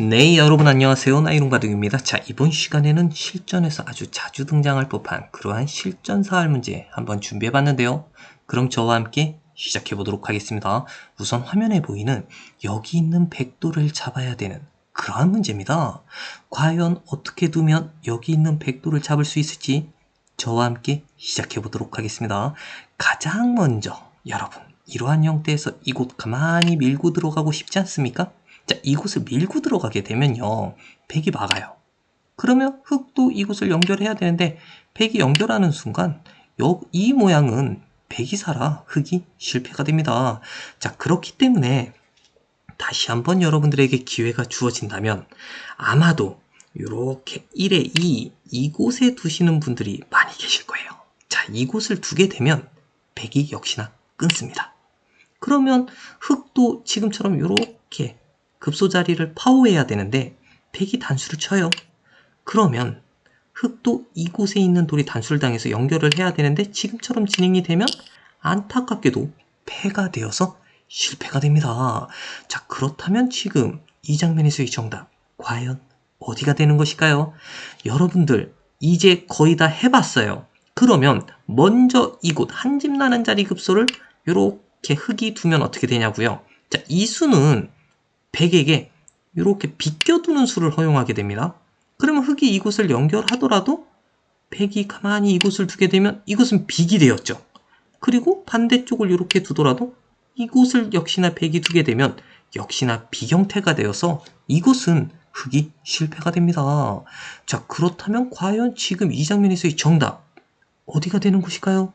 네, 여러분 안녕하세요. 나이롱바둑입니다. 자, 이번 시간에는 실전에서 아주 자주 등장할 법한 그러한 실전 사활 문제 한번 준비해 봤는데요. 그럼 저와 함께 시작해 보도록 하겠습니다. 우선 화면에 보이는 여기 있는 백도를 잡아야 되는 그러한 문제입니다. 과연 어떻게 두면 여기 있는 백도를 잡을 수 있을지 저와 함께 시작해 보도록 하겠습니다. 가장 먼저 여러분 이러한 형태에서 이곳 가만히 밀고 들어가고 싶지 않습니까? 자, 이곳을 밀고 들어가게 되면요. 백이 막아요. 그러면 흙도 이곳을 연결해야 되는데 백이 연결하는 순간 여- 이 모양은 백이 살아 흙이 실패가 됩니다. 자, 그렇기 때문에 다시 한번 여러분들에게 기회가 주어진다면 아마도 이렇게 1에 2 이곳에 두시는 분들이 많이 계실 거예요. 자, 이곳을 두게 되면 백이 역시나 끊습니다. 그러면 흙도 지금처럼 이렇게 급소 자리를 파워해야 되는데 백이 단수를 쳐요. 그러면 흙도 이곳에 있는 돌이 단수를 당해서 연결을 해야 되는데 지금처럼 진행이 되면 안타깝게도 패가 되어서 실패가 됩니다. 자, 그렇다면 지금 이 장면에서의 정답 과연 어디가 되는 것일까요? 여러분들 이제 거의 다 해봤어요. 그러면 먼저 이곳 한 집 나는 자리 급소를 이렇게 흙이 두면 어떻게 되냐고요? 자, 이 수는 백에게 이렇게 비껴두는 수를 허용하게 됩니다. 그러면 흙이 이곳을 연결하더라도 백이 가만히 이곳을 두게 되면 이것은 빅이 되었죠. 그리고 반대쪽을 이렇게 두더라도 이곳을 역시나 백이 두게 되면 역시나 비형태가 되어서 이곳은 흙이 실패가 됩니다. 자, 그렇다면 과연 지금 이 장면에서의 정답 어디가 되는 것일까요?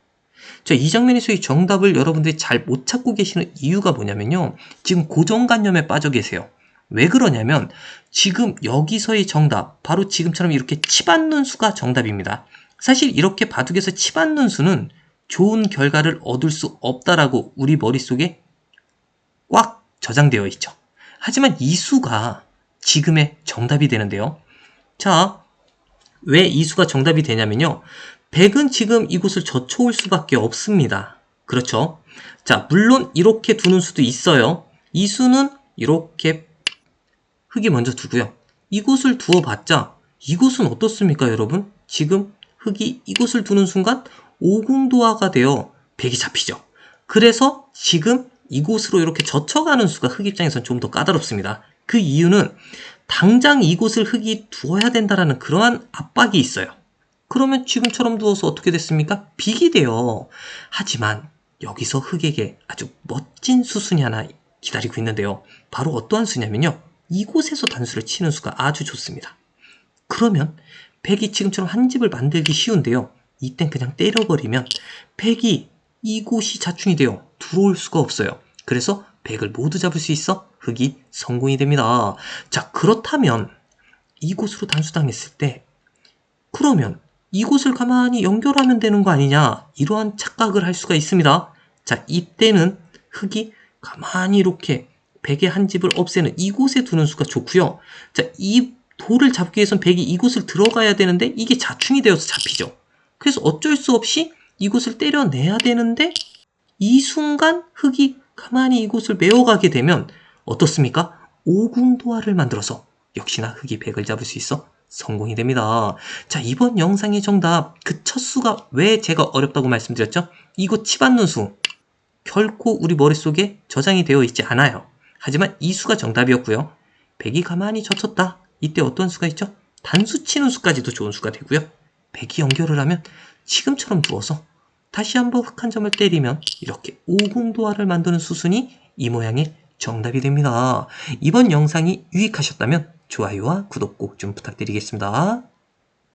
자, 이 장면에서의 정답을 여러분들이 잘 못 찾고 계시는 이유가 뭐냐면요. 지금 고정관념에 빠져 계세요. 왜 그러냐면 지금 여기서의 정답, 바로 지금처럼 이렇게 치받는 수가 정답입니다. 사실 이렇게 바둑에서 치받는 수는 좋은 결과를 얻을 수 없다라고 우리 머릿속에 꽉 저장되어 있죠. 하지만 이 수가 지금의 정답이 되는데요. 자, 왜 이 수가 정답이 되냐면요. 100은 지금 이곳을 젖혀올 수밖에 없습니다. 그렇죠? 자, 물론 이렇게 두는 수도 있어요. 이 수는 이렇게 흙이 먼저 두고요. 이곳을 두어봤자 이곳은 어떻습니까, 여러분? 지금 흙이 이곳을 두는 순간 오공도화가 되어 100이 잡히죠. 그래서 지금 이곳으로 이렇게 젖혀가는 수가 흙 입장에서는 좀더 까다롭습니다. 그 이유는 당장 이곳을 흙이 두어야 된다라는 그러한 압박이 있어요. 그러면 지금처럼 두어서 어떻게 됐습니까? 빅이 돼요. 하지만 여기서 흙에게 아주 멋진 수순이 하나 기다리고 있는데요. 바로 어떠한 수냐면요. 이곳에서 단수를 치는 수가 아주 좋습니다. 그러면 백이 지금처럼 한 집을 만들기 쉬운데요. 이땐 그냥 때려버리면 백이 이곳이 자충이 되어 들어올 수가 없어요. 그래서 백을 모두 잡을 수 있어 흙이 성공이 됩니다. 자, 그렇다면 이곳으로 단수당했을 때 그러면 이곳을 가만히 연결하면 되는 거 아니냐 이러한 착각을 할 수가 있습니다. 자, 이때는 흙이 가만히 이렇게 백의 한 집을 없애는 이곳에 두는 수가 좋고요. 자, 이 돌을 잡기 위해선 백이 이곳을 들어가야 되는데 이게 자충이 되어서 잡히죠. 그래서 어쩔 수 없이 이곳을 때려내야 되는데 이 순간 흙이 가만히 이곳을 메워가게 되면 어떻습니까? 오궁도화를 만들어서 역시나 흙이 백을 잡을 수 있어 성공이 됩니다. 자, 이번 영상의 정답, 그 첫 수가 왜 제가 어렵다고 말씀드렸죠? 이곳 치받는 수, 결코 우리 머릿속에 저장이 되어 있지 않아요. 하지만 이 수가 정답이었고요. 백이 가만히 젖혔다. 이때 어떤 수가 있죠? 단수 치는 수까지도 좋은 수가 되고요. 백이 연결을 하면 지금처럼 두어서 다시 한번 흙한 점을 때리면 이렇게 오공도화를 만드는 수순이 이 모양의 정답이 됩니다. 이번 영상이 유익하셨다면 좋아요와 구독 꼭 좀 부탁드리겠습니다.